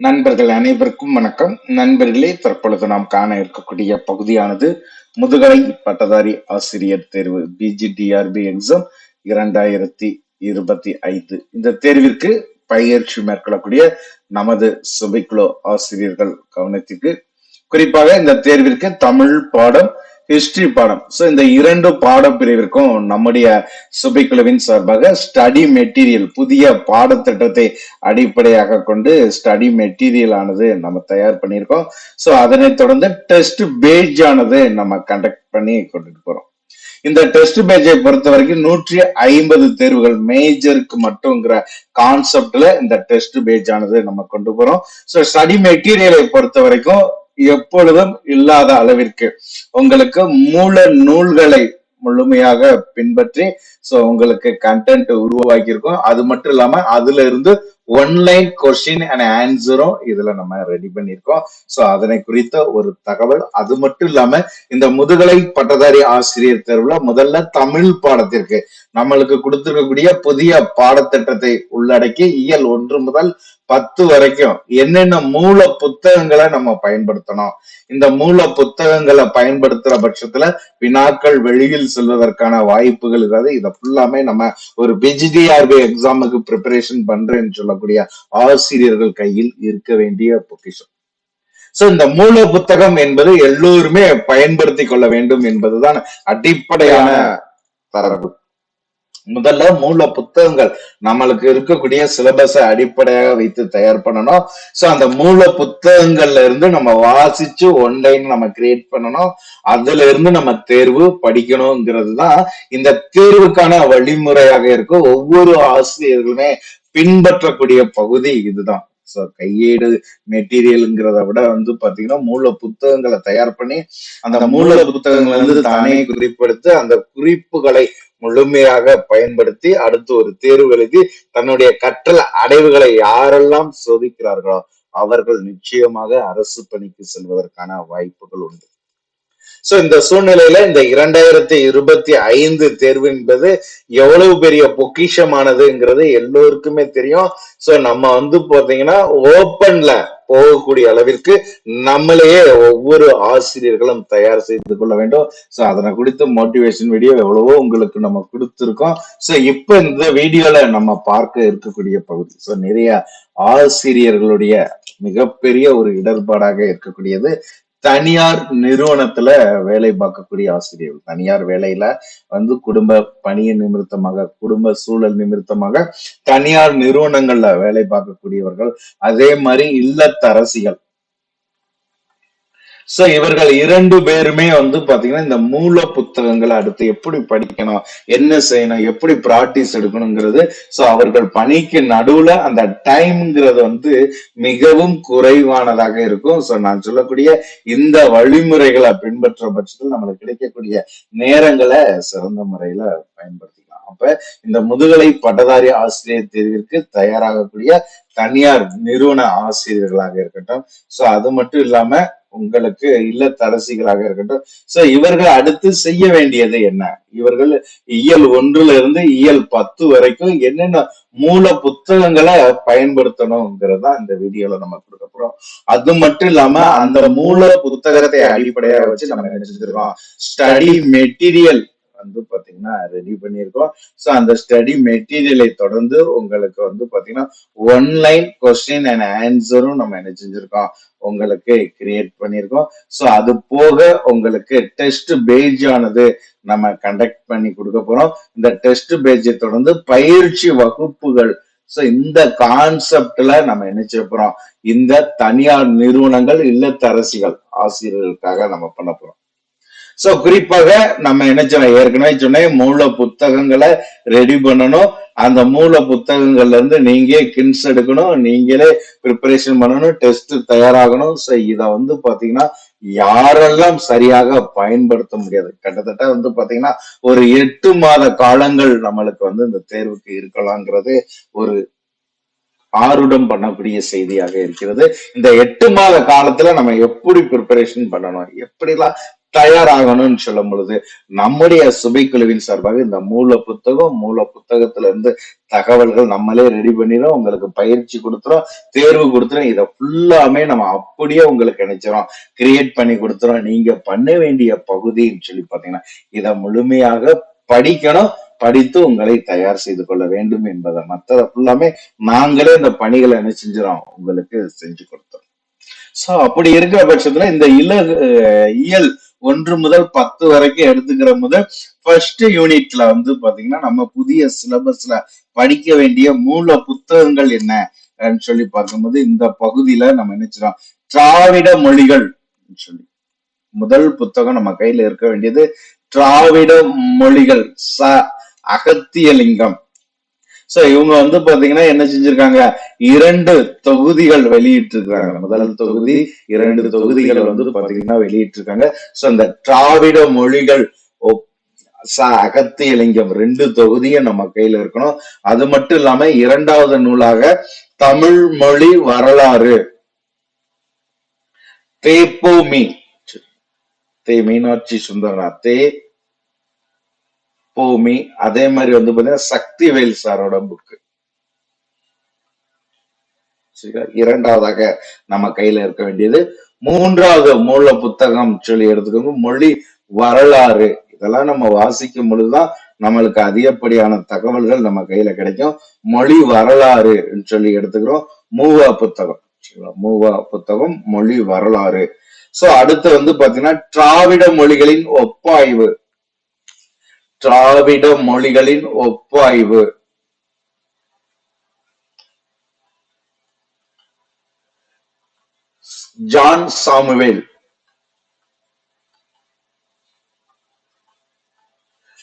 நண்பர்கள் அனைவருக்கும் வணக்கம். நண்பர்களே தற்பொழுது நாம் காண இருக்கக்கூடிய பகுதியானது முதுகலை பட்டதாரி ஆசிரியர் தேர்வு பிஜிடிஆர்பி எக்ஸாம் இரண்டாயிரத்தி இருபத்தி ஐந்து. இந்த தேர்விற்கு பயிற்சி மேற்கொள்ளக்கூடிய நமது சுபைக்குழு ஆசிரியர்கள் கவனத்திற்கு குறிப்பாக இந்த தேர்விற்கு தமிழ் பாடம் ஹிஸ்டரி பாடம். ஸோ இந்த இரண்டு பாடப்பிரிவிற்கும் நம்முடைய சுபைக்குழுவின் சார்பாக ஸ்டடி மெட்டீரியல் புதிய பாடத்திட்டத்தை அடிப்படையாக கொண்டு ஸ்டடி மெட்டீரியல் ஆனது நம்ம தயார் பண்ணியிருக்கோம். ஸோ அதனைத் தொடர்ந்து டெஸ்ட் பேஜ் ஆனது நம்ம கண்டக்ட் பண்ணி கொண்டுட்டு போறோம். இந்த டெஸ்ட் பேஜை பொறுத்த வரைக்கும் நூற்றி ஐம்பது தேர்வுகள் மேஜருக்கு மட்டுங்கிற கான்செப்ட்ல இந்த டெஸ்ட் பேஜ் ஆனது நம்ம கொண்டு போறோம். ஸோ ஸ்டடி மெட்டீரியலை பொறுத்த வரைக்கும் எப்பொழுதும் இல்லாத அளவிற்கு. உங்களுக்கு மூல நூல்களை முழுமையாக பின்பற்றி சோ உங்களுக்கு கண்டென்ட் உருவாக்கி இருக்கோம் அது மட்டும் இல்லாம அதுல இருந்து ஒன்லைன் கொஸ்டின் அண்ட் ஆன்சரும் இதுல நம்ம ரெடி பண்ணியிருக்கோம். சோ அதனை குறித்த ஒரு தகவல். அது மட்டும் இல்லாம இந்த முதுகலை பட்டதாரி ஆசிரியர் தேர்வுல முதல்ல தமிழ் பாடத்திற்கு. நம்மளுக்கு கொடுத்திருக்கக்கூடிய புதிய பாடத்திட்டத்தை உள்ளடக்கி இயல் ஒன்று முதல் பத்து வரைக்கும் என்னென்ன மூல புத்தகங்களை நம்ம பயன்படுத்தணும். இந்த மூல புத்தகங்களை பயன்படுத்துற பட்சத்துல வினாக்கள் வெளியில் செல்வதற்கான வாய்ப்புகள் இதாவது இதை ஃபுல்லாமே நம்ம ஒரு பிஜிடிஆர்பி எக்ஸாமுக்கு ப்ரிப்பரேஷன் பண்றேன்னு சொல்லக்கூடிய ஆசிரியர்கள் கையில் இருக்க வேண்டிய பொக்கிஷம். சோ இந்த மூல புத்தகம் என்பது எல்லோருமே பயன்படுத்தி கொள்ள வேண்டும் என்பதுதான் அடிப்படையான தரவு. முதல்ல மூல புத்தகங்கள். நம்மளுக்கு இருக்கக்கூடிய சிலபஸை அடிப்படையாக வைத்து தயார் பண்ணணும். சோ அந்த மூல புத்தகங்கள்ல இருந்து நம்ம வாசிச்சு ஒன்லைன் நம்ம கிரியேட் பண்ணணும். அதுல இருந்து நம்ம தேர்வு படிக்கணுங்கிறது தான் இந்த தேர்வுக்கான வழிமுறையாக இருக்கும் ஒவ்வொரு ஆசிரியர்களுமே பின்பற்றக்கூடிய பகுதி இதுதான். ஸோ கையேடு மெட்டீரியல்ங்கிறத விட வந்து பாத்தீங்கன்னா மூல புத்தகங்களை தயார் பண்ணி அந்த மூல புத்தகங்களை வந்து தானே குறிப்பெடுத்து அந்த குறிப்புகளை முழுமையாக பயன்படுத்தி அடுத்து ஒரு தேர்வு எழுதி தன்னுடைய கற்றல் அடைவுகளை யாரெல்லாம் சோதிக்கிறார்களோ அவர்கள் நிச்சயமாக அரசு பணிக்கு செல்வதற்கான வாய்ப்புகள் உண்டு. சோ இந்த சூழ்நிலையில இந்த இரண்டாயிரத்தி இருபத்தி ஐந்து தேர்வு என்பது எவ்வளவு பெரிய பொக்கிஷமானதுங்கிறது எல்லோருக்குமே தெரியும். சோ நம்ம வந்து பாத்தீங்கன்னா ஓப்பன்ல போகக்கூடிய அளவிற்கு நம்மளையே ஒவ்வொரு ஆசிரியர்களும் தயார் செய்து கொள்ள வேண்டும். சோ அதனை குறித்து மோட்டிவேஷன் வீடியோ எவ்வளவோ உங்களுக்கு நம்ம கொடுத்துருக்கோம். சோ இப்ப இந்த வீடியோல நம்ம பார்க்க இருக்கக்கூடிய பகுதி. சோ நிறைய ஆசிரியர்களுடைய மிகப்பெரிய ஒரு இடர்பாடாக இருக்கக்கூடியது. தனியார் நிறுவனத்துல வேலை பார்க்கக்கூடிய ஆசிரியர்கள். தனியார் வேலையில வந்து குடும்ப பணிய நிமித்தமாக குடும்ப சூழல் நிமித்தமாக தனியார் நிறுவனங்கள்ல வேலை பார்க்கக்கூடியவர்கள். அதே மாதிரி இல்லத்தரசிகள். சோ இவர்கள் இரண்டு பேருமே வந்து பாத்தீங்கன்னா இந்த மூல புத்தகங்களை அடுத்து எப்படி படிக்கணும் என்ன செய்யணும் எப்படி பிராக்டிஸ் எடுக்கணுங்கிறது சோ அவர்கள் பணிக்கு நடுவுல அந்த டைம்ங்கிறது வந்து மிகவும் குறைவானதாக இருக்கும். சோ நான் சொல்லக்கூடிய இந்த வழிமுறைகளை பின்பற்ற பட்சத்தில் நம்மளுக்கு கிடைக்கக்கூடிய நேரங்களை சிறந்த முறையில பயன்படுத்திக்கலாம். அப்ப இந்த முதுகலை பட்டதாரி ஆசிரியர் தேர்விற்கு தயாராகக்கூடிய தனியார் நிறுவன ஆசிரியர்களாக இருக்கட்டும். சோ அது மட்டும் இல்லாம உங்களுக்கு இல்லத்தரசிகளாக இருக்கட்டும். சோ இவர்கள் அடுத்து செய்ய வேண்டியது என்ன? இவர்கள் இயல் ஒன்றுல இருந்து இயல் பத்து வரைக்கும் என்னென்ன மூல புத்தகங்களை பயன்படுத்தணுங்கிறதா இந்த வீடியோல நம்ம கொடுக்க போறோம். அது மட்டும் இல்லாம அந்த மூல புத்தகத்தை அடிப்படையாக வச்சு நம்ம நினைச்சிருக்கோம் ஸ்டடி மெட்டீரியல் வந்து பாத்தீங்கன்னா ரெடி பண்ணியிருக்கோம். ஸோ அந்த ஸ்டடி மெட்டீரியலை தொடர்ந்து உங்களுக்கு வந்து பாத்தீங்கன்னா ஒன்லைன் கொஸ்டின் அண்ட் ஆன்சரும் நம்ம என்ன செஞ்சிருக்கோம்? உங்களுக்கு கிரியேட் பண்ணியிருக்கோம். ஸோ அது போக உங்களுக்கு டெஸ்ட் பேஜ் ஆனது நம்ம கண்டக்ட் பண்ணி கொடுக்க போறோம். இந்த டெஸ்ட் பேஜை தொடர்ந்து பயிற்சி வகுப்புகள். ஸோ இந்த கான்செப்ட்ல நம்ம என்ன செய்ய போறோம்? இந்த தனியார் நிறுவனங்கள் இல்லத்தரசிகள் ஆசிரியர்களுக்காக நம்ம பண்ண போறோம். சோ குறிப்பாக நம்ம என்ன ஏற்கனவே சொன்னேன் மூல புத்தகங்களை ரெடி பண்ணணும். அந்த மூல புத்தகங்கள்ல இருந்து நீங்களே கின்ஸ் எடுக்கணும். நீங்களே ப்ரிப்பரேஷன் பண்ணணும் டெஸ்ட் தயாராகணும். சோ இத வந்து பாத்தீங்கன்னா யாரெல்லாம் சரியாக பயன்படுத்த முடியாது. கிட்டத்தட்ட வந்து பாத்தீங்கன்னா ஒரு எட்டு மாத காலங்கள் நம்மளுக்கு வந்து இந்த தேர்வுக்கு இருக்கலாங்கிறது ஒரு ஆருடம் பண்ணக்கூடிய செய்தியாக இருக்கிறது. இந்த எட்டு மாத காலத்துல நம்ம எப்படி ப்ரிப்பரேஷன் பண்ணணும்? எப்படிலாம் தயாராகணும்னு சொல்லும் பொழுது நம்முடைய சுபைக்குழுவின் சார்பாக இந்த மூல புத்தகம் மூல புத்தகத்துல இருந்து தகவல்கள் நம்மளே ரெடி பண்ணிடும் உங்களுக்கு பயிற்சி கொடுத்துரும் தேர்வு கொடுத்துரும் இதை ஃபுல்லாமே நம்ம அப்படியே உங்களுக்கு நினைச்சிரும் கிரியேட் பண்ணி கொடுத்துரும் நீங்க பண்ண வேண்டிய பகுதின்னு சொல்லி பாத்தீங்கன்னா இதை முழுமையாக படிக்கணும் படித்து உங்களை தயார் செய்து கொள்ள வேண்டும் என்பதை மற்றதை ஃபுல்லாமே நாங்களே இந்த பணிகளை என்ன செஞ்சிடும் உங்களுக்கு செஞ்சு கொடுத்தோம். சோ அப்படி இருக்கிற பட்சத்துல இந்த இல அஹ் இயல் ஒன்று முதல் பத்து வரைக்கும் எடுத்துக்கிற முதல் ஃபர்ஸ்ட் யூனிட்ல வந்து பாத்தீங்கன்னா நம்ம புதிய சிலபஸ்ல படிக்க வேண்டிய மூல புத்தகங்கள் என்ன அப்படின்னு சொல்லி பார்க்கும்போது இந்த பகுதியில நம்ம நினைச்சிடோம் திராவிட மொழிகள் சொல்லி. முதல் புத்தகம் நம்ம கையில இருக்க வேண்டியது திராவிட மொழிகள் ச அகத்தியலிங்கம். சோ இவங்க வந்து பாத்தீங்கன்னா என்ன செஞ்சிருக்காங்க? இரண்டு தொகுதிகள் வெளியிட்டு இருக்காங்க முதல் தொகுதி இரண்டு தொகுதிகள் வந்து பாத்தீங்கன்னா வெளியிட்டு இருக்காங்க சோ இந்த திராவிட மொழிகள் ஒப்- இளைஞம் அகத்தியலிங்கம் ரெண்டு தொகுதியும் நம்ம கையில இருக்கணும். அது மட்டும் இல்லாம இரண்டாவது நூலாக தமிழ் மொழி வரலாறு. தேப்போமி தே மீனாட்சி சுந்தரநாத் தே போமி அதே மாதிரி வந்து பாத்தீங்கன்னா சக்திவேல் சாரோட புக்கு இரண்டாவதாக நம்ம கையில இருக்க வேண்டியது மூன்றாவது மூல புத்தகம் சொல்லி எடுத்துக்கோங்க. மொழி வரலாறு. இதெல்லாம் நம்ம வாசிக்கும் பொழுதுதான் நம்மளுக்கு அதிகப்படியான தகவல்கள் நம்ம கையில கிடைக்கும். மொழி வரலாறு சொல்லி எடுத்துக்கிறோம். மூவா புத்தகம். மூவா புத்தகம் மொழி வரலாறு. சோ அடுத்து வந்து பாத்தீங்கன்னா திராவிட மொழிகளின் ஒப்பாய்வு. திராவிட மொழிகளின் ஒப்பாய்வு. John Samuel.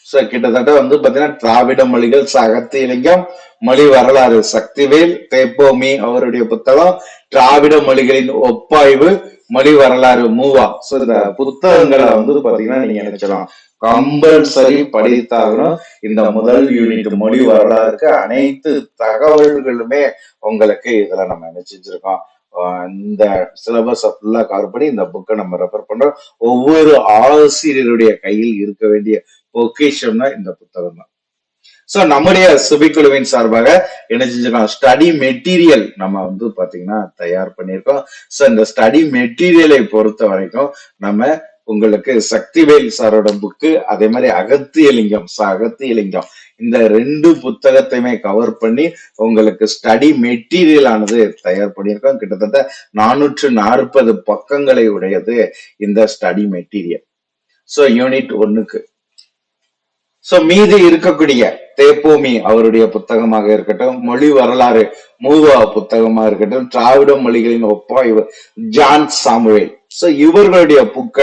சோ கிட்டத்தட்ட வந்து பாத்தீங்கன்னா திராவிட மொழிகள் சகத்து இலங்கம் மொழி வரலாறு சக்திவேல் தேப்போமி அவருடைய புத்தகம் திராவிட மொழிகளின் ஒப்பாய்வு மொழி வரலாறு மூவா சோ இந்த புத்தகங்களை வந்து பாத்தீங்கன்னா நீங்க நினைச்சலாம் கம்பல்சரி படித்தாகணும். இந்த முதல் யூனிட் மொழி வரலாறுக்கு அனைத்து தகவல்களுமே உங்களுக்கு இதுல நம்ம நினைச்சிருக்கோம் இந்த சிலபஸ் ஃபுல்லா கவர் பண்ணி இந்த புக்கை நம்ம ரெஃபர் பண்றோம். ஒவ்வொரு ஆசிரியருடைய கையில் இருக்க வேண்டிய பொக்கிஷம்னா இந்த புத்தகம் தான். சோ நம்முடைய சுபிக்குழுவின் சார்பாக என்ன செஞ்சிருக்கோம்? ஸ்டடி மெட்டீரியல் நம்ம வந்து பாத்தீங்கன்னா தயார் பண்ணியிருக்கோம். சோ இந்த ஸ்டடி மெட்டீரியலை பொறுத்த வரைக்கும் நம்ம உங்களுக்கு சக்திவேல் சாரோட புக்கு அதே மாதிரி அகத்தியலிங்கம் ச அகத்தியலிங்கம் இந்த ரெண்டு புத்தகத்தையுமே கவர் பண்ணி உங்களுக்கு ஸ்டடி மெட்டீரியல் ஆனது தயார் பண்ணியிருக்கோம். கிட்டத்தட்ட நானூற்று நாற்பது பக்கங்களை உடையது இந்த ஸ்டடி மெட்டீரியல் ஸோ யூனிட் ஒன்னுக்கு சோ மீதி இருக்கக்கூடிய தேப்போமி அவருடைய புத்தகமாக இருக்கட்டும் மொழி வரலாறு மூவா புத்தகமாக இருக்கட்டும் திராவிட மொழிகளின் ஒப்பாய்வு ஜான் சாமுவேல். சோ இவர்களுடைய புக்க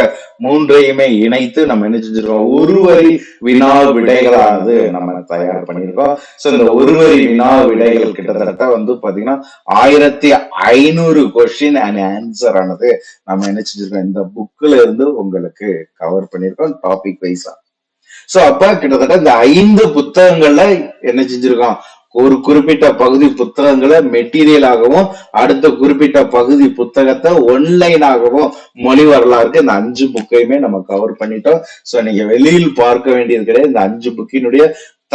மூன்றையுமே இணைத்து நம்ம என்ன செஞ்சிருக்கோம்? ஒருவரி வினா விடைகளானது நம்ம தயார் பண்ணியிருக்கோம். சோ இந்த ஒருவரி வினா விடைகள் கிட்டத்தட்ட வந்து பாத்தீங்கன்னா ஆயிரத்தி ஐநூறு கொஸ்டின் அண்ட் ஆன்சர் ஆனது நம்ம என்ன செஞ்சிருக்கோம்? இந்த புக்ல இருந்து உங்களுக்கு கவர் பண்ணியிருக்கோம். டாபிக் வைஸா சோ அப்ப கிட்டத்தட்ட இந்த ஐந்து புத்தகங்கள்ல என்ன செஞ்சிருக்கான்? ஒரு குறிப்பிட்ட பகுதி புத்தகங்களை மெட்டீரியலாகவும் அடுத்த குறிப்பிட்ட பகுதி புத்தகத்தை ஒன்லைனாகவும் மொழி வரலாறுக்கு இந்த அஞ்சு புக்கையுமே நம்ம கவர் பண்ணிட்டோம். சோ நீங்க வெளியில் பார்க்க வேண்டியது கிடையாது. இந்த அஞ்சு புக்கினுடைய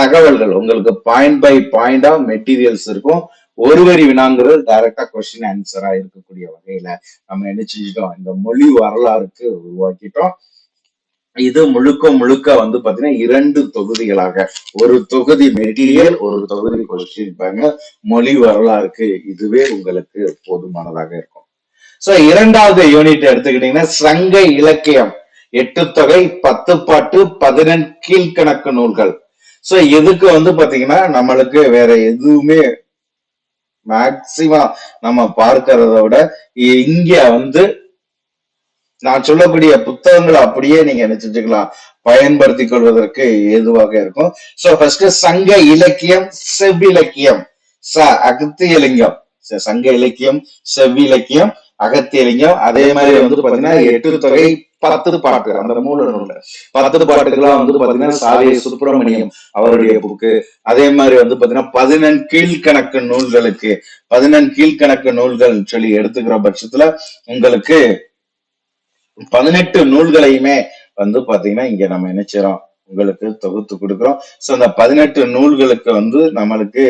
தகவல்கள் உங்களுக்கு பாயிண்ட் பை பாயிண்டா மெட்டீரியல்ஸ் இருக்கும். ஒரு வரி வினாங்கிறது டைரக்டா கொஸ்டின் ஆன்சரா இருக்கக்கூடிய வகையில நம்ம என்ன செஞ்சிட்டோம்? இந்த மொழி வரலாறுக்கு உருவாக்கிட்டோம். இது முழுக்க முழுக்க வந்து பாத்தீங்கன்னா இரண்டு தொகுதிகளாக. ஒரு தொகுதி மெட்டீரியல் ஒரு தொகுதி கொடுத்திருப்பாங்க மொழி வரலாறுக்கு இதுவே உங்களுக்கு போதுமானதாக இருக்கும். சோ இரண்டாவது யூனிட் எடுத்துக்கிட்டீங்கன்னா சங்க இலக்கியம். எட்டு தொகை பத்து பாட்டு பதினெண் கீழ்கணக்கு நூல்கள். சோ இதுக்கு வந்து பாத்தீங்கன்னா நம்மளுக்கு வேற எதுவுமே மேக்சிமம் நம்ம பார்க்கறத விட இங்க வந்து நான் சொல்லக்கூடிய புத்தகங்களை அப்படியே நீங்க என்ன செஞ்சுக்கலாம் பயன்படுத்திக் கொள்வதற்கு ஏதுவாக இருக்கும். சோ ஃபர்ஸ்ட் சங்க இலக்கியம் செவ்விலக்கியம். ச அகத்தியலிங்கம். சங்க இலக்கியம் செவ்விலக்கியம் அகத்தியலிங்கம். அதே மாதிரி வந்து பாத்தீங்கன்னா எட்டு தொகை பத்து பாட்டு அந்த மூல நூல்ல பத்து பாட்டுகள்லாம் வந்து பாத்தீங்கன்னா சாவிய சுப்பிரமணியம் அவருடைய புக்கு. அதே மாதிரி வந்து பாத்தீங்கன்னா பதினெண் கீழ்கணக்கு நூல்களுக்கு பதினெண் கீழ்கணக்கு நூல்கள் சொல்லி எடுத்துக்கிற பட்சத்துல உங்களுக்கு பதினெட்டு நூல்களையுமே வந்து பாத்தீங்கன்னா இங்க நம்ம என்ன உங்களுக்கு தொகுத்து கொடுக்கிறோம். சோ அந்த பதினெட்டு நூல்களுக்கு வந்து நம்மளுக்கு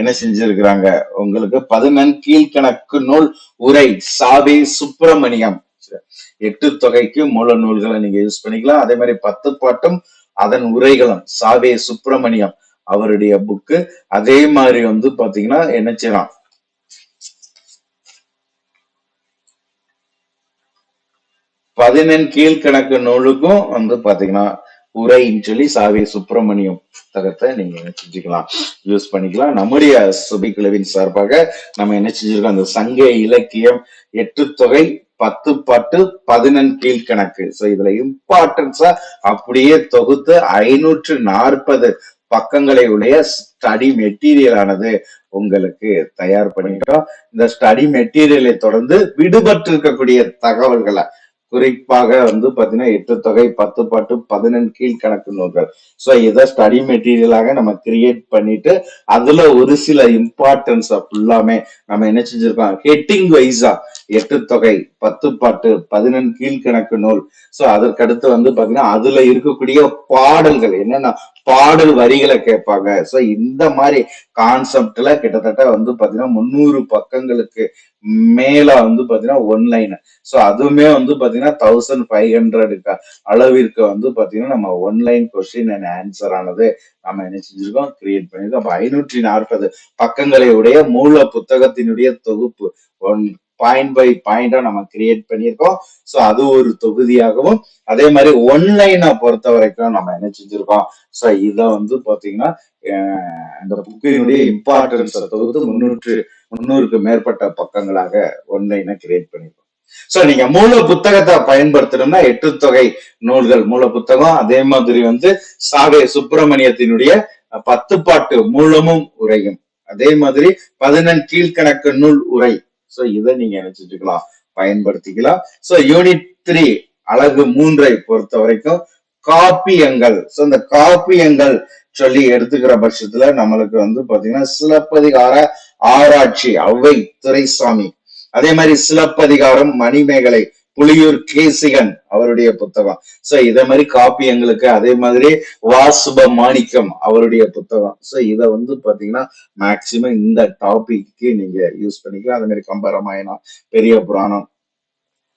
என்ன செஞ்சிருக்கிறாங்க? உங்களுக்கு பதினெண் கீழ்கணக்கு நூல் உரை சாவே சுப்பிரமணியம். எட்டு தொகைக்கு மூல நூல்களை நீங்க யூஸ் பண்ணிக்கலாம். அதே மாதிரி பத்து பாட்டும் அதன் உரைகளும் சாவே சுப்பிரமணியம் அவருடைய புக்கு அதே மாதிரி வந்து பாத்தீங்கன்னா என்ன செய்யலாம் பதினெண் கீழ்கணக்கு நூலுக்கும் வந்து பாத்தீங்கன்னா உரைன்னு சொல்லி சாவி சுப்பிரமணியம் புத்தகத்தை நீங்க என்ன செஞ்சுக்கலாம். யூஸ் பண்ணிக்கலாம். நம்முடைய சுபிக்குழுவின் சார்பாக நம்ம என்ன செஞ்சிருக்கோம்? அந்த சங்க இலக்கியம் எட்டு தொகை பத்து பாட்டு பதினெண் கீழ்கணக்கு. சோ இதுல இம்பார்ட்டன்ஸா அப்படியே தொகுத்து ஐநூற்று நாற்பது பக்கங்களை உடைய ஸ்டடி மெட்டீரியல் ஆனது உங்களுக்கு தயார் பண்ணிட்டோம். இந்த ஸ்டடி மெட்டீரியலை தொடர்ந்து விடுபட்டு இருக்கக்கூடிய தகவல்களை குறிப்பாக வந்து பாத்தீங்கன்னா எட்டு தொகை பத்து பாட்டு பதினெண் கீழ்கணக்கு நூல்கள். சோ இதை ஸ்டடி மெட்டீரியலாக நம்ம கிரியேட் பண்ணிட்டு அதுல ஒரு சில இம்பார்ட்டன்ஸ் ஃபுல்லாமே நம்ம என்ன செஞ்சிருக்கோம்? ஹெட்டிங் வைஸா எட்டு தொகை பத்து பாட்டு பதினெண் கீழ்கணக்கு நூல். சோ அதற்கடுத்து வந்து பாத்தீங்கன்னா அதுல இருக்கக்கூடிய பாடல்கள் என்னன்னா பாடல் வரிகளை கேட்பாங்க. சோ இந்த மாதிரி கான்செப்ட்ல கிட்டத்தட்ட வந்து பாத்தீங்கன்னா முந்நூறு பக்கங்களுக்கு மேல வந்து பாத்தீங்கன்னா ஒன்லைன் சோ அதுவுமே வந்து பாத்தீங்கன்னா தௌசண்ட் ஃபைவ் ஹண்ட்ரடுக்கு அளவிற்கு வந்து பாத்தீங்கன்னா நம்ம ஒன்லைன் கொஸ்டின் அண்ட் ஆன்சர் ஆனது நம்ம என்ன செஞ்சிருக்கோம்? கிரியேட் பண்ணிருக்கோம். அப்ப ஐநூற்றி நாற்பது பக்கங்களை உடைய மூல புத்தகத்தினுடைய தொகுப்பு. ஒன் பாயிண்ட் பை பாயிண்டா நம்ம கிரியேட் பண்ணியிருக்கோம். சோ அது ஒரு தொகுதியாகவும் அதே மாதிரி ஒன்லைனை பொறுத்த வரைக்கும் நம்ம என்ன செஞ்சிருக்கோம்? சோ இத வந்து பாத்தீங்கன்னா அஹ் இந்த புக்கினுடைய இம்பார்ட்டன்ஸை தொகுத்து முன்னூற்று முன்னூறுக்கு மேற்பட்ட பக்கங்களாக ஒன்லைனை கிரியேட் பண்ணிருக்கோம் சோ நீங்க மூல புத்தகத்தை பயன்படுத்தணும்னா எட்டு தொகை நூல்கள் மூல புத்தகம் அதே மாதிரி வந்து சாவே சுப்பிரமணியத்தினுடைய பத்து பாட்டு மூலமும் உரையும். அதே மாதிரி பதினெண் கீழ்கணக்கு நூல் உரை சோ இதை நீங்க நினைச்சிட்டுக்கலாம் பயன்படுத்திக்கலாம். சோ யூனிட் த்ரீ அழகு மூன்றை பொறுத்த வரைக்கும் காப்பியங்கள். சோ இந்த காப்பியங்கள் சொல்லி எடுத்துக்கிற பட்சத்துல நம்மளுக்கு வந்து பாத்தீங்கன்னா சிலப்பதிகார ஆராய்ச்சி ஔவை துரைசாமி. அதே மாதிரி சிலப்பதிகாரம் மணிமேகலை. புலியூர் கேசிகன் அவருடைய புத்தகம். சோ இதே மாதிரி காப்பியங்களுக்கு அதே மாதிரி வாசுப மாணிக்கம் அவருடைய புத்தகம். சோ இத வந்து பாத்தீங்கன்னா மேக்சிமம் இந்த டாபிக்கு நீங்க யூஸ் பண்ணிக்கலாம். அதே மாதிரி கம்பராமாயணம் பெரிய புராணம்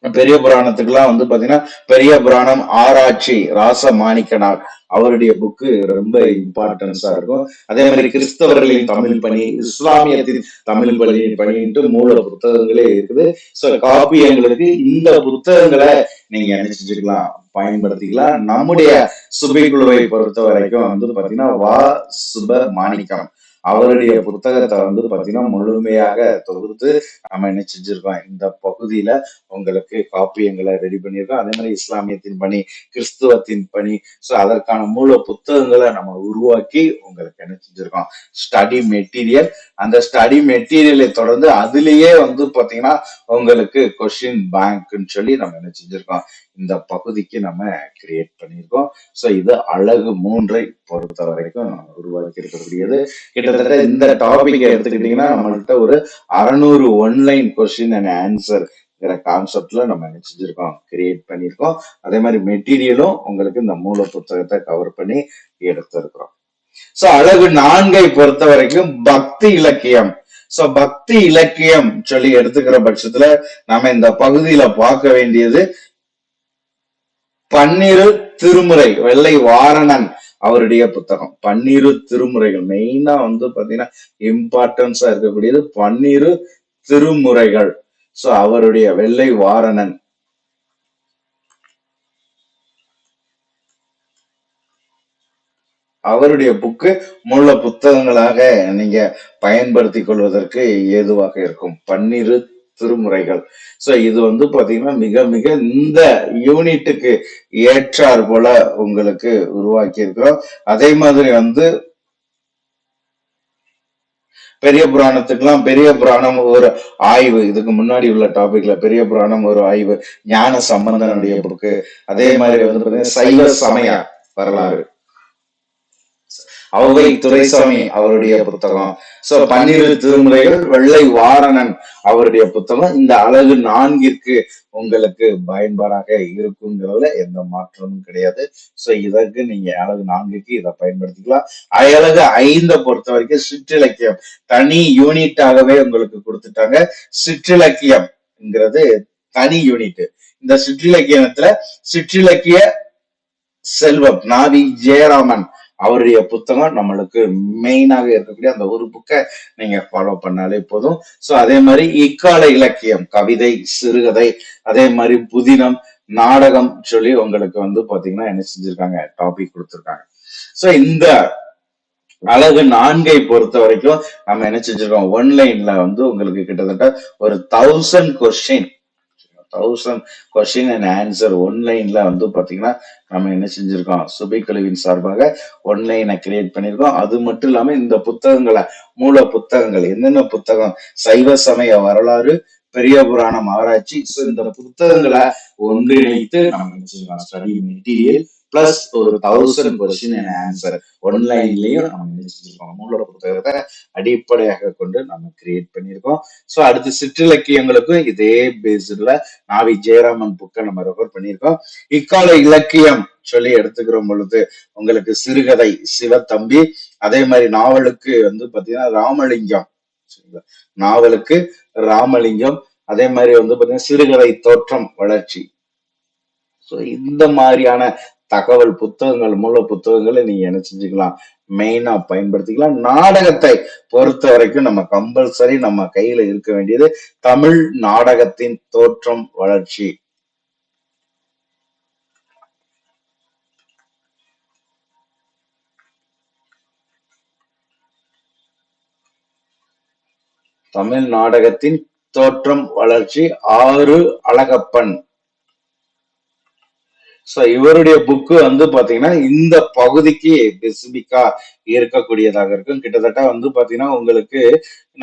பெரிய புராணத்துக்குலாம் வந்து பாத்தீங்கன்னா பெரிய புராணம் ஆராய்ச்சி ராச மாணிக்கனார் அவருடைய புக்கு ரொம்ப இம்பார்ட்டன்ஸா இருக்கும். அதே மாதிரி கிறிஸ்தவர்களின் தமிழ் பணி இஸ்லாமியத்தின் தமிழ் பணி பணின்ட்டு மூல புத்தகங்களே இருக்குது. சோ காப்பியங்களுக்கு இந்த புத்தகங்களை நீங்க நினைச்சுக்கலாம் பயன்படுத்திக்கலாம். நம்முடைய சுபைக்குழுவை பொறுத்த வரைக்கும் வந்து பாத்தீங்கன்னா வா சுப மாணிக்கம். அவருடைய புத்தகத்தை வந்து பாத்தீங்கன்னா முழுமையாக தொகுத்து நம்ம என்ன செஞ்சிருக்கோம்? இந்த பகுதியில உங்களுக்கு காப்பியங்களை ரெடி பண்ணியிருக்கோம். அதே மாதிரி இஸ்லாமியத்தின் பணி கிறிஸ்துவத்தின் பணி. சோ அதற்கான மூல புத்தகங்களை நம்ம உருவாக்கி உங்களுக்கு என்ன செஞ்சிருக்கோம்? ஸ்டடி மெட்டீரியல் அந்த ஸ்டடி மெட்டீரியலை தொடர்ந்து அதுலயே வந்து பாத்தீங்கன்னா உங்களுக்கு கொஷின் பேங்க்னு சொல்லி நம்ம என்ன செஞ்சிருக்கோம்? இந்த பகுதிக்கு நம்ம கிரியேட் பண்ணியிருக்கோம். சோ இது அழகு மூன்றை பொறுத்த வரைக்கும் உருவாக்கி இருக்கக்கூடியது கிட்டத்தட்ட இந்த டாபிக் எடுத்துக்கிட்டீங்கன்னா நம்மள்கிட்ட ஒரு அறநூறு ஒன்லைன் கொஸ்டின் அண்ட் ஆன்சர் கான்செப்ட்ல நம்ம என்ன செஞ்சிருக்கோம் கிரியேட் பண்ணியிருக்கோம். அதே மாதிரி மெட்டீரியலும் உங்களுக்கு இந்த மூல புத்தகத்தை கவர் பண்ணி எடுத்திருக்கிறோம். சோ அழகு நான்கை பொறுத்த வரைக்கும் பக்தி இலக்கியம். சோ பக்தி இலக்கியம் சொல்லி எடுத்துக்கிற பட்சத்துல நாம இந்த பகுதியில பார்க்க வேண்டியது பன்னிரு திருமுறை வெள்ளை வாரணன். அவருடைய புத்தகம். பன்னிரு திருமுறைகள். மெயினா வந்து பாத்தீங்கன்னா இம்பார்ட்டன்ஸா இருக்கக்கூடியது பன்னிரு திருமுறைகள். சோ அவருடைய வெள்ளை வாரணன். அவருடைய புக்கு மூல புத்தகங்களாக நீங்க பயன்படுத்திக் கொள்வதற்கு ஏதுவாக இருக்கும். பன்னிரு திருமுறைகள். சோ இது வந்து பாத்தீங்கன்னா மிக மிக இந்த யூனிட்டுக்கு ஏற்றார் போல உங்களுக்கு உருவாக்கி இருக்கிறோம் அதே மாதிரி வந்து பெரிய புராணத்துக்கெல்லாம் பெரிய புராணம் ஒரு ஆய்வு. இதுக்கு முன்னாடி உள்ள டாபிக்ல பெரிய புராணம் ஒரு ஆய்வு. ஞான சம்பந்தனுடைய புக்கு அதே மாதிரி வந்து பாத்தீங்கன்னா சைவ சமய வரலாறு. அவை துரைசாமி அவருடைய புத்தகம். சோ பன்னிரு திருமுறைகள் வெள்ளை வாரணன் அவருடைய புத்தகம். இந்த அழகு நான்கிற்கு உங்களுக்கு பயன்பாடாக இருக்குங்கிறதுல எந்த மாற்றமும் கிடையாது. சோ இதற்கு நீங்க அழகு நான்குக்கு இதை பயன்படுத்திக்கலாம். அழகு ஐந்த பொறுத்த வரைக்கும் சிற்றிலக்கியம். தனி யூனிட்டாகவே உங்களுக்கு கொடுத்துட்டாங்க. சிற்றிலக்கியம்ங்கிறது தனி யூனிட் இந்த சிற்றிலக்கியத்துல சிற்றிலக்கிய செல்வம் நாவி ஜெயராமன் அவருடைய புத்தகம் நம்மளுக்கு மெயினாக இருக்கக்கூடிய அந்த ஒரு புக்கை நீங்க ஃபாலோ பண்ணாலே போதும். சோ அதே மாதிரி இக்கால இலக்கியம் கவிதை சிறுகதை அதே மாதிரி புதினம் நாடகம் சொல்லி உங்களுக்கு வந்து பாத்தீங்கன்னா என்ன செஞ்சிருக்காங்க டாபிக் கொடுத்துருக்காங்க. சோ இந்த அழகு நான்கை பொறுத்த வரைக்கும் நம்ம என்ன செஞ்சிருக்கோம் ஒன்லைன்ல வந்து உங்களுக்கு கிட்டத்தட்ட ஒரு thousand question thousand question and answer ஒன்லைன்ல வந்து பாத்தீங்கன்னா நம்ம என்ன செஞ்சிருக்கோம்? சுபை கழுவின் சார்பாக ஒன்லைனை கிரியேட் பண்ணியிருக்கோம் அது மட்டும் இல்லாம இந்த புத்தகங்களை மூல புத்தகங்கள் என்னென்ன புத்தகம்? சைவ சமய வரலாறு பெரிய புராணம் ஆராய்ச்சி. இந்த புத்தகங்களை ஒன்றிணைத்து நம்ம என்ன செஞ்சிருக்கோம்? ஸ்டடி மெட்டீரியல் பிளஸ் ஒரு தௌசண்ட் கொஸ்டின் அண்ட் ஆன்சர் ஒன்லைன்லயும் நம்ம நினைச்சிருக்கோம். மூல புத்தகத்தை அடிப்படையாக கொண்டு நம்ம கிரியேட் பண்ணியிருக்கோம். ஸோ அடுத்து சிற்றிலக்கியங்களுக்கும் இதே பேஸ்ல நாவி ஜெயராமன் புக்கை நம்ம ரெஃபர் பண்ணியிருக்கோம். இக்கால இலக்கியம் சொல்லி எடுத்துக்கிற பொழுது உங்களுக்கு சிறுகதை சிவத்தம்பி அதே மாதிரி நாவலுக்கு வந்து பாத்தீங்கன்னா ராமலிங்கம். நாவலுக்கு ராமலிங்கம் அதே மாதிரி வந்து பாத்தீங்கன்னா சிறுகதை தோற்றம் வளர்ச்சி. ஸோ இந்த மாதிரியான தகவல் புத்தகங்கள் மூல புத்தகங்களை நீங்க என்ன செஞ்சுக்கலாம் மெயினா பயன்படுத்திக்கலாம். நாடகத்தை பொறுத்த வரைக்கும் நம்ம கம்பல்சரி நம்ம கையில இருக்க வேண்டியது தமிழ் நாடகத்தின் தோற்றம் வளர்ச்சி. தமிழ் நாடகத்தின் தோற்றம் வளர்ச்சி. ஆறு அழகப்பன். சோ இவருடைய புக்கு வந்து பாத்தீங்கன்னா இந்த பகுதிக்கு ஸ்பெசிபிக்கா இருக்கக்கூடியதாக இருக்கும். கிட்டத்தட்ட வந்து பாத்தீங்கன்னா உங்களுக்கு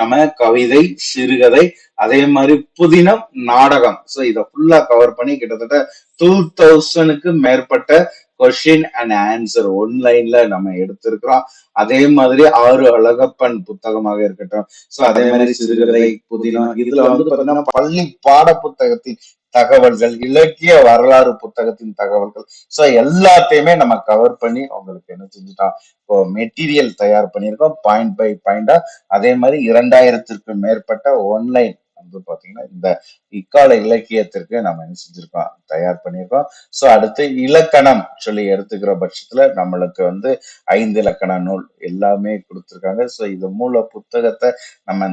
நம்ம கவிதை சிறுகதை அதே மாதிரி புதினம் நாடகம். சோ இதை ஃபுல்லா கவர் பண்ணி கிட்டத்தட்ட டூ தௌசண்ட்க்கு மேற்பட்ட கொஷின் அண்ட் ஆன்சர் ஒன்லைன்ல நம்ம எடுத்திருக்கிறோம். அதே மாதிரி ஆறு அழகப்பன் புத்தகமாக இருக்கட்டும். சோ அதே மாதிரி சிறுகதை புதினம் இதுல வந்து பாத்தீங்கன்னா பள்ளி பாட புத்தகத்தின் தகவல்கள் இலக்கிய வரலாறு புத்தகத்தின் தகவல்கள். ஸோ எல்லாத்தையுமே நம்ம கவர் பண்ணி உங்களுக்கு என்ன செஞ்சுட்டோம்? இப்போ மெட்டீரியல் தயார் பண்ணியிருக்கோம் பாயிண்ட் பை பாயிண்டா அதே மாதிரி இரண்டாயிரத்திற்கு மேற்பட்ட ஒன்லைன் வந்து பாத்தீங்கன்னா இந்த இக்கால இலக்கியத்திற்கு நம்ம என்ன செஞ்சிருக்கோம்? தயார் பண்ணியிருக்கோம் சோ அடுத்து இலக்கணம் சொல்லி எடுத்துக்கிற பட்சத்துல நம்மளுக்கு வந்து ஐந்து இலக்கண நூல் எல்லாமே கொடுத்துருக்காங்க. சோ இது மூல புத்தகத்தை நம்ம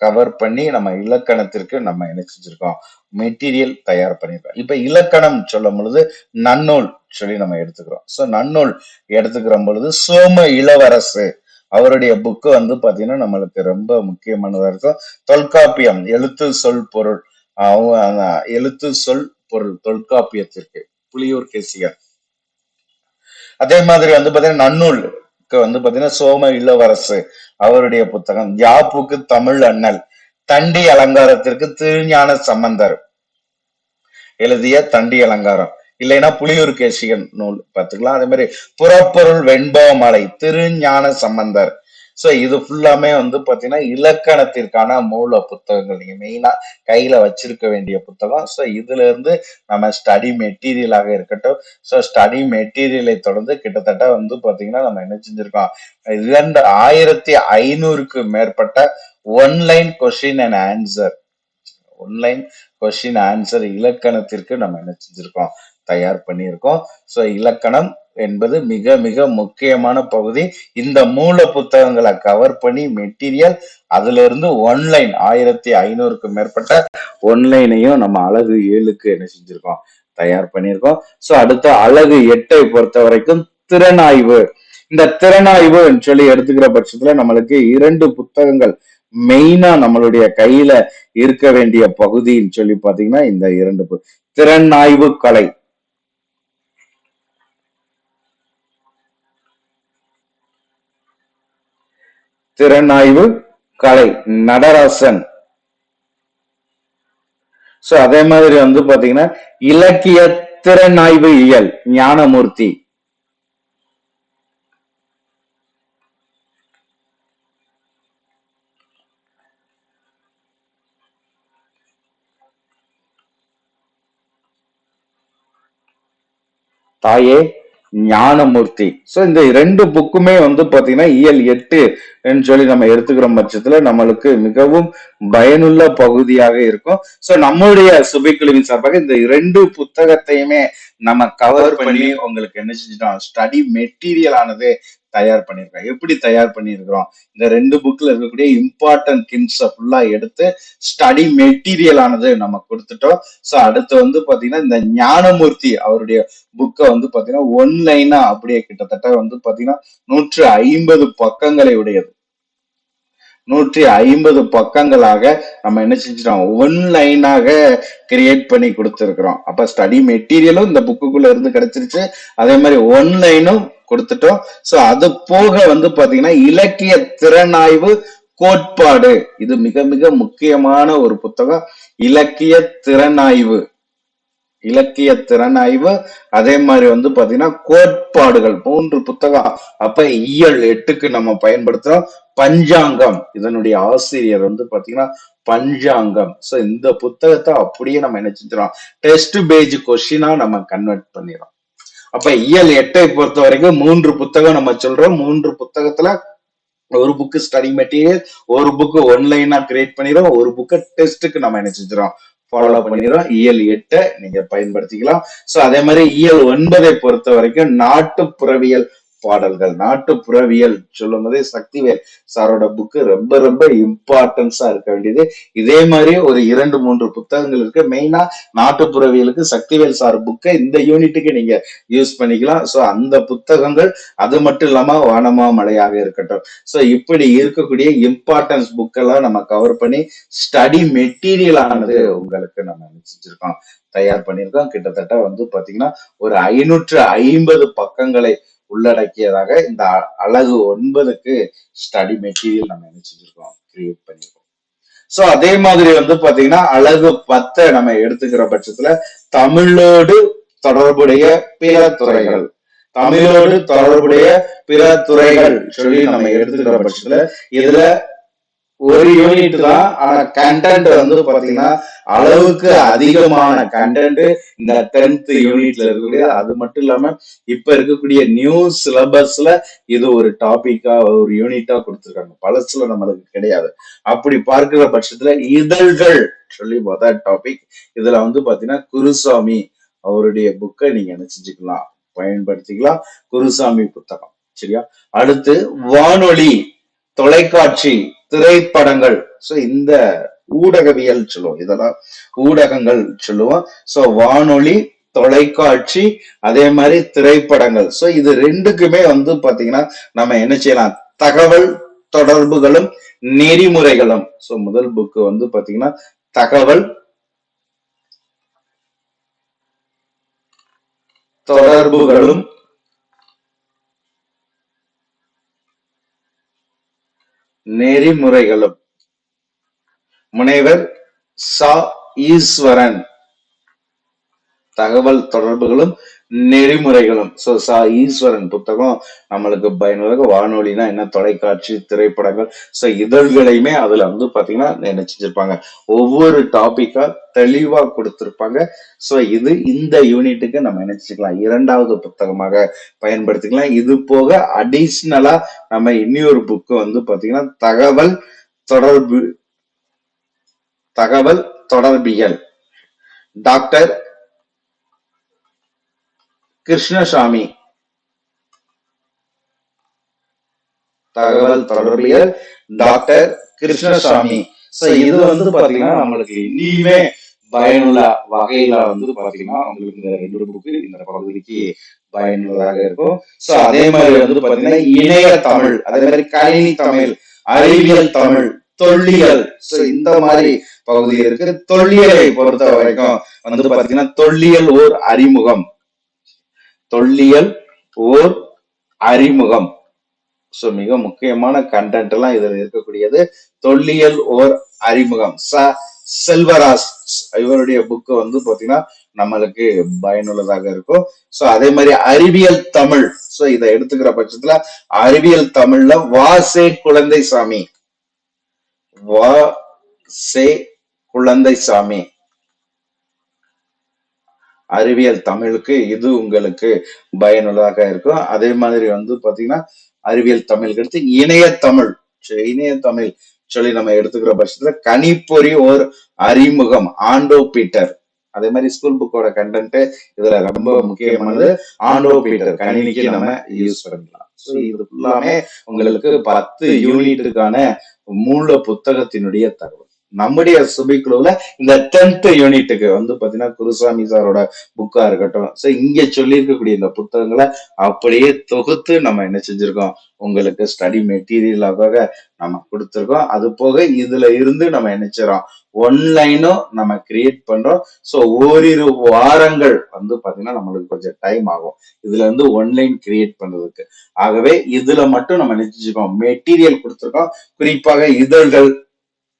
கவர் பண்ணி நம்ம இலக்கணத்திற்கு நம்ம என்ன செஞ்சிருக்கோம்? மெட்டீரியல் தயார் பண்ணிருக்கோம். இப்ப இலக்கணம் சொல்லும் பொழுது நன்னூல் சொல்லி நம்ம எடுத்துக்கிறோம். சோ நன்னூல் எடுத்துக்கிற பொழுது சோம இளவரசு அவருடைய புக்கு வந்து பாத்தீங்கன்னா நம்மளுக்கு ரொம்ப முக்கியமானதா இருக்கும். தொல்காப்பியம் எழுத்து சொல் பொருள். அவங்க எழுத்து சொல் பொருள் தொல்காப்பியத்திற்கு. புலியூர் கேசியர் அதே மாதிரி வந்து பாத்தீங்கன்னா நன்னூலுக்கு வந்து பாத்தீங்கன்னா சோம இளவரசு அவருடைய புத்தகம். யாப்புக்கு தமிழ் அண்ணல். தண்டி அலங்காரத்திற்கு திருஞான சம்பந்தர். எழுதிய தண்டி அலங்காரம். இல்லைன்னா புலியூர் கேசிகன் நூல் பார்த்துக்கலாம். அதே மாதிரி புறப்பொருள் வெண்பவமலை திருஞான சம்பந்தர். ஸோ இது ஃபுல்லாமே வந்து பார்த்தீங்கன்னா இலக்கணத்திற்கான மூல புத்தகங்கள். நீங்கள் மெயினாக கையில் வச்சிருக்க வேண்டிய புத்தகம். ஸோ இதுலேருந்து நம்ம ஸ்டடி மெட்டீரியலாக இருக்கட்டும். ஸோ ஸ்டடி மெட்டீரியலை தொடர்ந்து கிட்டத்தட்ட வந்து பார்த்தீங்கன்னா நம்ம என்ன செஞ்சிருக்கோம்? இரண்டு ஆயிரத்தி ஐநூறுக்கு மேற்பட்ட online question and answer online question answer இலக்கணத்திற்கு நம்ம என்ன செஞ்சிருக்கோம்? தயார் பண்ணியிருக்கோம். ஸோ இலக்கணம் என்பது மிக மிக முக்கியமான பகுதி. இந்த மூல புத்தகங்களை கவர் பண்ணி மெட்டீரியல் அதுல இருந்து ஒன்லைன் ஆயிரத்தி ஐநூறுக்கு மேற்பட்ட ஒன்லைனையும் நம்ம அழகு ஏழுக்கு என்ன செஞ்சிருக்கோம்? தயார் பண்ணியிருக்கோம். ஸோ அடுத்த அழகு எட்டை பொறுத்த வரைக்கும் திறனாய்வு. இந்த திறனாய்வு சொல்லி எடுத்துக்கிற பட்சத்துல நம்மளுக்கு இரண்டு புத்தகங்கள் மெயினா நம்மளுடைய கையில இருக்க வேண்டிய பகுதின்னு சொல்லி பாத்தீங்கன்னா இந்த இரண்டு திறனாய்வு கலை. திறனாய்வு கலை நடராசன். சோ அதே மாதிரி வந்து பாத்தீங்கன்னா இலக்கிய திறனாய்வு இயல் ஞானமூர்த்தி. தாயே ஞானமூர்த்தி. சோ இந்த ரெண்டு புக்குமே வந்து பாத்தீங்கன்னா இயல் எட்டு சொல்லி நம்ம எடுத்துக்கிற பட்சத்துல நம்மளுக்கு மிகவும் பயனுள்ள பகுதியாக இருக்கும். சோ நம்மளுடைய சுபைக்குழுவின் சார்பாக இந்த இரண்டு புத்தகத்தையுமே நம்ம கவர் பண்ணி உங்களுக்கு என்ன செஞ்சிட்டோம்? ஸ்டடி மெட்டீரியல் ஆனது தயார் பண்ணியிருக்கோம். எப்படி தயார் பண்ணியிருக்கிறோம்? இந்த ரெண்டு புக்ல இருக்கக்கூடிய இம்பார்ட்டன்ட் கிம்ஸ ஃபுல்லா எடுத்து ஸ்டடி மெட்டீரியல் ஆனது நம்ம கொடுத்துட்டோம். ஸோ அடுத்து வந்து பாத்தீங்கன்னா இந்த ஞானமூர்த்தி அவருடைய புக்கை வந்து பாத்தீங்கன்னா ஒன்லைனா அப்படியே கிட்டத்தட்ட வந்து பாத்தீங்கன்னா நூற்று ஐம்பது பக்கங்களை உடையது. நூற்றி ஐம்பது பக்கங்களாக நம்ம என்ன செஞ்சிட்டோம்? ஒன்லைனாக கிரியேட் பண்ணி கொடுத்துருக்குறோம். அப்ப ஸ்டடி மெட்டீரியலும் இந்த புக்குக்குள்ள இருந்து கிடைச்சிருச்சு. அதே மாதிரி ஒன்லைனும் கொடுத்துட்டோம். சோ அது போக வந்து பாத்தீங்கன்னா இலக்கிய திறனாய்வு கோட்பாடு. இது மிக மிக முக்கியமான ஒரு புத்தகம். இலக்கிய திறனாய்வு. இலக்கிய திறனாய்வு அதே மாதிரி வந்து பாத்தீங்கன்னா கோட்பாடுகள். மூன்று புத்தகம். அப்ப இயல் எட்டுக்கு நம்ம பயன்படுத்துறோம். பஞ்சாங்கம். இதனுடைய ஆசிரியர் வந்து பாத்தீங்கன்னா பஞ்சாங்கம். சோ இந்த புத்தகத்தை அப்படியே நம்ம என்ன செஞ்சிடறோம் டெஸ்ட் பேஜ் கொஸ்டினா நம்ம கன்வெர்ட் பண்ணிடறோம் அப்ப இயல் எட்டை பொறுத்த வரைக்கும் மூன்று புத்தகம் நம்ம சொல்றோம். மூன்று புத்தகத்துல ஒரு புக்கு ஸ்டடி மெட்டீரியல் ஒரு புக்கு ஒன்லைனா கிரியேட் பண்ணிடுறோம். ஒரு புக்கு டெஸ்ட்டுக்கு நம்ம என்ன செஞ்சிடறோம்? ஃபாலோ பண்ணிடுறோம். இயல் எட்டை நீங்க பயன்படுத்திக்கலாம். சோ அதே மாதிரி இயல் ஒன்பதை பொறுத்த வரைக்கும் நாட்டுப்புறவியல் பாடல்கள். நாட்டுப்புறவியல் சொல்லும் போதே சக்திவேல் சாரோட புக்கு ரொம்ப ரொம்ப இம்பார்ட்டன்ஸா இருக்க வேண்டியது. இதே மாதிரி ஒரு இரண்டு மூன்று புத்தகங்கள் இருக்கு. மெயினா நாட்டுப்புறவியலுக்கு சக்திவேல் சார் புக்கை இந்த யூனிட்டுக்கு நீங்க யூஸ் பண்ணிக்கலாம். சோ அந்த புத்தகங்கள் அது மட்டும் இல்லாம வானமா மலையாக இருக்கட்டும். சோ இப்படி இருக்கக்கூடிய இம்பார்ட்டன்ஸ் புக்கெல்லாம் நம்ம கவர் பண்ணி ஸ்டடி மெட்டீரியல் ஆனது உங்களுக்கு நம்ம செஞ்சிருக்கோம் தயார் பண்ணியிருக்கோம். கிட்டத்தட்ட வந்து பாத்தீங்கன்னா ஒரு ஐநூற்று ஐம்பது பக்கங்களை உள்ளடக்கியதாக இந்த அ- அழகு ஒன்பதுக்கு ஸ்டடி மெட்டீரியல் நம்ம என்ன செஞ்சிருக்கோம்? கிரியேட் பண்ணிருக்கோம். சோ அதே மாதிரி வந்து பாத்தீங்கன்னா அழகு பத்தை நம்ம எடுத்துக்கிற பட்சத்துல தமிழோடு தொடர்புடைய பிற துறைகள் தமிழோடு தொடர்புடைய பிற துறைகள் சொல்லி நம்ம எடுத்துக்கிற பட்சத்துல இதுல ஒரு யூனிட் தான். ஆனா கண்டென்ட் வந்து பாத்தீங்கன்னா அளவுக்கு அதிகமான கண்டென்ட் இந்த டென்த் யூனிட்ல இருக்கக்கூடிய அது மட்டும் இல்லாம இப்ப இருக்கக்கூடிய நியூ சிலபஸ்ல இது ஒரு டாபிக்கா ஒரு யூனிட்டா கொடுத்துருக்காங்க. பழசுல நம்மளுக்கு கிடையாது. அப்படி பார்க்கிற பட்சத்துல இதழ்கள் சொல்லி பார்த்தா டாபிக் இதுல வந்து பாத்தீங்கன்னா குருசாமி அவருடைய புக்கை நீங்க என்ன செஞ்சுக்கலாம் பயன்படுத்திக்கலாம். குருசாமி புத்தகம். சரியா? அடுத்து வானொலி தொலைக்காட்சி திரைப்படங்கள். சோ இந்த ஊடகவியல் சொல்லுவோம். இதெல்லாம் ஊடகங்கள் சொல்லுவோம். சோ வானொலி தொலைக்காட்சி அதே மாதிரி திரைப்படங்கள். சோ இது ரெண்டுக்குமே வந்து பாத்தீங்கன்னா நம்ம என்ன செய்யலாம்? தகவல் தொடர்புகளும் நெறிமுறைகளும். சோ முதல் புக்கு வந்து பாத்தீங்கன்னா தகவல் தொடர்புகளும் நெறிமுறைகளும். முனைவர் சா. ஈஸ்வரன். தகவல் தொடர்புகளும் நெறிமுறைகளும். சோ சா ஈஸ்வரன் புத்தகம் நம்மளுக்கு பயனுள்ள வானொலினா என்ன தொலைக்காட்சி திரைப்படங்கள். சோ இதழ்களையுமே அதுல வந்து பாத்தீங்கன்னா என்ன செஞ்சிருப்பாங்க ஒவ்வொரு டாபிக்கா தெளிவா கொடுத்திருப்பாங்க. சோ இது இந்த யூனிட்டுக்கு நம்ம நினைச்சுக்கலாம் இரண்டாவது புத்தகமாக பயன்படுத்திக்கலாம். இது போக அடிஷ்னலா நம்ம இன்னொரு புக்கு வந்து பாத்தீங்கன்னா தகவல் தொடர்பு தகவல் தொடர்பியல். டாக்டர் கிருஷ்ணசாமி. தகவல் தொடர்பியல் டாக்டர் கிருஷ்ணசாமி. சோ இது வந்து பாத்தீங்கன்னா நம்மளுக்கு இனிமே பயனுள்ள வகையில வந்து பாத்தீங்கன்னா உங்களுக்கு இந்த ரெண்டு புக்கு இந்த பகுதிக்கு பயனுள்ளதாக இருக்கும். சோ அதே மாதிரி வந்து பாத்தீங்கன்னா இணைய தமிழ் அதே மாதிரி கணினி தமிழ் அறிவியல் தமிழ் தொல்லியல். சோ இந்த மாதிரி பகுதி இருக்கு. தொல்லியலை பொறுத்த வரைக்கும் வந்து பாத்தீங்கன்னா தொல்லியல் ஓர் அறிமுகம். தொல்லியல் ஓர் அறிமுகம். ஸோ மிக முக்கியமான கண்டென்ட் எல்லாம் இதில் இருக்கக்கூடியது. தொல்லியல் ஓர் அறிமுகம். ச செல்வராஸ் இவருடைய புக்கு வந்து பாத்தீங்கன்னா நம்மளுக்கு பயனுள்ளதாக இருக்கும். ஸோ அதே மாதிரி அறிவியல் தமிழ். ஸோ இதை எடுத்துக்கிற பட்சத்துல அறிவியல் தமிழ்ல வாசே குழந்தை சாமி. வா சே குழந்தை சாமி. அறிவியல் தமிழுக்கு இது உங்களுக்கு பயனுள்ளதாக இருக்கும். அதே மாதிரி வந்து பாத்தீங்கன்னா அறிவியல் தமிழுக்கு எடுத்து இணைய தமிழ். இணைய தமிழ் சொல்லி நம்ம எடுத்துக்கிற பட்சத்துல கணிப்பொறி ஓர் அறிமுகம் ஆண்டோ பீட்டர். அதே மாதிரி ஸ்கூல் புக்கோட கண்டென்ட் இதுல ரொம்ப முக்கியமானது ஆண்டோ பீட்டர். கணினிக்கு நம்ம யூஸ் பண்ணிக்கலாம் ஸோ இது ஃபுல்லாமே உங்களுக்கு பத்து யூனிட்டுக்கான மூல புத்தகத்தினுடைய தகவல். நம்முடைய சுபிக்குழுல இந்த டென்த் யூனிட்டுக்கு வந்து பாத்தீங்கன்னா குருசாமி சாரோட புக்கா இருக்கட்டும். ஸோ இங்க சொல்லியிருக்கக்கூடிய இந்த புத்தகங்களை அப்படியே தொகுத்து நம்ம என்ன செஞ்சிருக்கோம்? உங்களுக்கு ஸ்டடி மெட்டீரியலாக நம்ம கொடுத்துருக்கோம். அது போக இதுல இருந்து நம்ம என்ன ஒன்லைனும் நம்ம கிரியேட் பண்றோம். ஸோ ஓரிரு வாரங்கள் வந்து பாத்தீங்கன்னா நம்மளுக்கு கொஞ்சம் டைம் ஆகும். இதுல இருந்து ஒன்லைன் கிரியேட் பண்றதுக்கு. ஆகவே இதுல மட்டும் நம்ம நினைச்சிருக்கோம் மெட்டீரியல் கொடுத்துருக்கோம். குறிப்பாக இதழ்கள்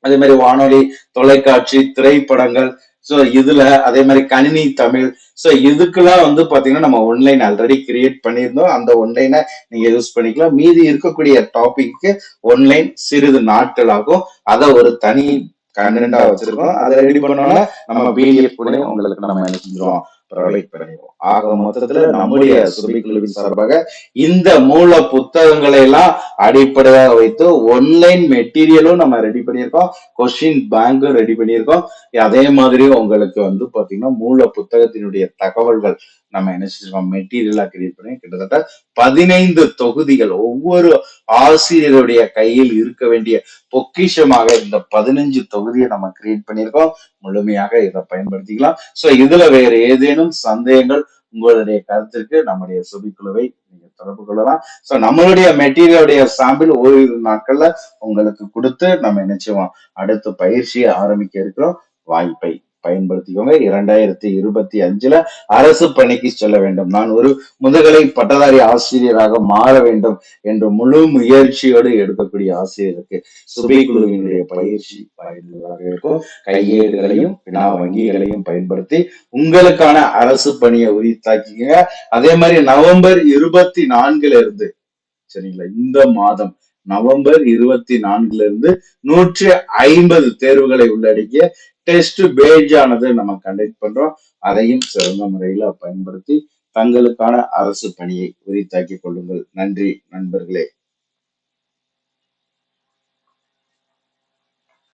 அதே மாதிரி வானொலி தொலைக்காட்சி திரைப்படங்கள் ஸோ இதுல அதே மாதிரி கணினி தமிழ் ஸோ இதுக்கெல்லாம் வந்து பாத்தீங்கன்னா நம்ம ஒன்லைன் ஆல்ரெடி கிரியேட் பண்ணியிருந்தோம். அந்த ஒன்லைனை நீங்க யூஸ் பண்ணிக்கலாம். மீதி இருக்கக்கூடிய டாபிக்கு ஒன்லைன் சிறிது நாட்கள் ஆகும் அதை ஒரு தனி கண்டென்ட்டா வச்சிருக்கோம். அதை ரெடி பண்ணோம்னா நம்ம பிடிஎஃப் கூட உங்களுக்கு நம்ம என்ன செஞ்சிருவோம் ப்ரொவைட் பண்ணிடுவோம் ஆக மொத்தத்துல நம்முடைய சுபிக்குழுவின் சார்பாக இந்த மூல புத்தகங்களை எல்லாம் அடிப்படையாக வைத்து ஒன்லைன் மெட்டீரியலும் நம்ம ரெடி பண்ணியிருக்கோம். கொஸ்டின் பேங்கும் ரெடி பண்ணியிருக்கோம். அதே மாதிரி உங்களுக்கு வந்து பாத்தீங்கன்னா மூல புத்தகத்தினுடைய தகவல்கள் நம்ம என்ன செஞ்சிருக்கோம் மெட்டீரியலா கிரியேட் பண்ணி கிட்டத்தட்ட பதினைந்து தொகுதிகள் ஒவ்வொரு ஆசிரியருடைய கையில் இருக்க வேண்டிய பொக்கிஷமாக இந்த பதினஞ்சு தொகுதியை நம்ம கிரியேட் பண்ணியிருக்கோம். முழுமையாக இதை பயன்படுத்திக்கலாம். சோ இதுல வேற ஏதேனும் சந்தேகங்கள் உங்களுடைய கருத்திற்கு நம்முடைய சுபிக்குழுவை நீங்க தொடர்பு கொள்ளலாம். சோ நம்மளுடைய மெட்டீரியலுடைய சாம்பிள் ஓரிரு நாட்கள்ல உங்களுக்கு கொடுத்து நம்ம என்ன செய்வோம்? அடுத்து பயிற்சியை ஆரம்பிக்க இருக்கிறோம். வாய்ப்பை பயன்படுத்திக்கோங்க. இரண்டாயிரத்தி இருபத்தி அஞ்சுல அரசு பணிக்கு செல்ல வேண்டும். நான் ஒரு முதுகலை பட்டதாரி ஆசிரியராக மாற வேண்டும் என்று முழு முயற்சியோடு எடுக்கக்கூடிய ஆசிரியருக்கு சுபிக்குழுவினுடைய பயிற்சி பயனுள்ளதாக இருக்கும். கையேடுகளையும் வினா வங்கிகளையும் பயன்படுத்தி உங்களுக்கான அரசு பணியை உரித்தாக்கிங்க அதே மாதிரி நவம்பர் இருபத்தி நான்குல இருந்து சரிங்களா? இந்த மாதம் நவம்பர் இருபத்தி நான்குல இருந்து நூற்றி ஐம்பது தேர்வுகளை உள்ளடக்கிய டெஸ்ட் பேஜ் ஆனது நம்ம கண்டக்ட் பண்றோம். அதையும் சிறந்த முறையில பயன்படுத்தி தங்களுக்கான அரசு பணியை உரித்தாக்கிக் கொள்ளுங்கள். நன்றி நண்பர்களே.